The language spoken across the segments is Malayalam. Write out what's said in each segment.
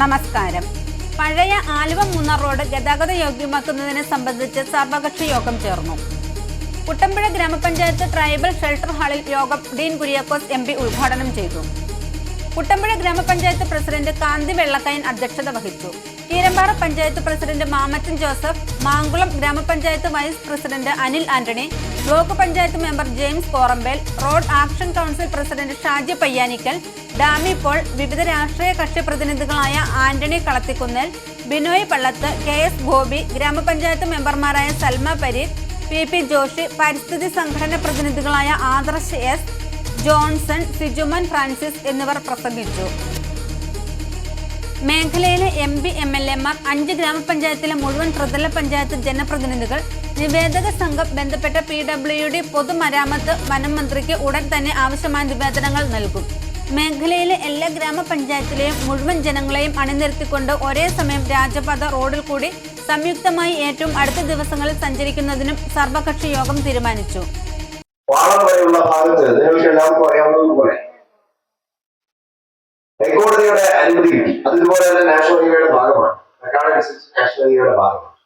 നമസ്കാരം. പഴയ ആലുവ മൂന്നാർ റോഡ് ഗതാഗത യോഗ്യമാക്കുന്നതിനെ സംബന്ധിച്ച് സർവകക്ഷി യോഗം ചേർന്നു. കുട്ടമ്പുഴ ഗ്രാമപഞ്ചായത്ത് ട്രൈബൽ ഷെൽട്ടർ ഹാളിൽ യോഗം ഡീൻ കുര്യാക്കോസ് എം പി ഉദ്ഘാടനം ചെയ്തു. കുട്ടമ്പുഴ ഗ്രാമപഞ്ചായത്ത് പ്രസിഡന്റ് കാന്തി വെള്ളക്കയൻ അധ്യക്ഷത വഹിച്ചു. കീരമ്പാറ പഞ്ചായത്ത് പ്രസിഡന്റ് മാമച്ചൻ ജോസഫ് മാങ്കുളം ഗ്രാമപഞ്ചായത്ത് vice president Anil Antony block panchayat member James Korampel road action council president Shaji Payyanikkal Dami Paul വിവിധ രാഷ്ട്രീയ കക്ഷി പ്രതിനിധികളായ ആന്റണി കളത്തിക്കുന്നൽ ബിനോയ് പള്ളത്ത് കെ എസ് ഗോപി ഗ്രാമപഞ്ചായത്ത് മെമ്പർമാരായ സൽമ പരീദ് പി പി ജോഷി പരിസ്ഥിതി സംഘടന പ്രതിനിധികളായ ആദർശ് എസ് ജോൺസൺ സിജുമൻ ഫ്രാൻസിസ് എന്നിവർ പ്രസംഗിച്ചു. മേഖലയിലെ എം പി എം എൽ എമാർ അഞ്ച് ഗ്രാമപഞ്ചായത്തിലെ മുഴുവൻ പ്രതല പഞ്ചായത്ത് ജനപ്രതിനിധികൾ നിവേദക സംഘം ബന്ധപ്പെട്ട പി ഡബ്ല്യു ഡി പൊതുമരാമത്ത് വനം മന്ത്രിക്ക് ഉടൻ തന്നെ ആവശ്യമായ നിവേദനങ്ങൾ നൽകും. മേഖലയിലെ എല്ലാ ഗ്രാമപഞ്ചായത്തിലെയും മുഴുവൻ ജനങ്ങളെയും അണിനിരത്തിക്കൊണ്ട് ഒരേ സമയം രാജപാത റോഡിൽ കൂടി സംയുക്തമായി ഏറ്റവും അടുത്ത ദിവസങ്ങളിൽ സഞ്ചരിക്കുന്നതിനും സർവകക്ഷി യോഗം തീരുമാനിച്ചു. വരെയുള്ള ഭാഗത്ത് നിങ്ങൾക്ക് എല്ലാവർക്കും അറിയാവുന്നതുപോലെ ഹൈക്കോടതിയുടെ അനുമതി കിട്ടി. അത് ഇതുപോലെ തന്നെ നാഷണൽ ഹൈവേയുടെ ഭാഗമാണ്. റെക്കോർഡ് അനുസരിച്ച് നാഷണൽ ഹൈവേയുടെ ഭാഗമാണ്.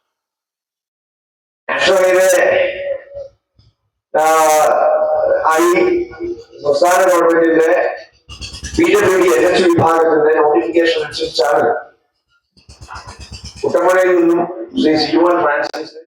നാഷണൽ ഹൈവേ ആയി സംസ്ഥാന ഗവൺമെന്റിന്റെ P W D N H വിഭാഗത്തിന്റെ നോട്ടിഫിക്കേഷൻ അനുസരിച്ചാണ്. കുട്ടമ്പുഴയിൽ നിന്നും ശ്രീ സിജുമോൻ ഫ്രാൻസിസ്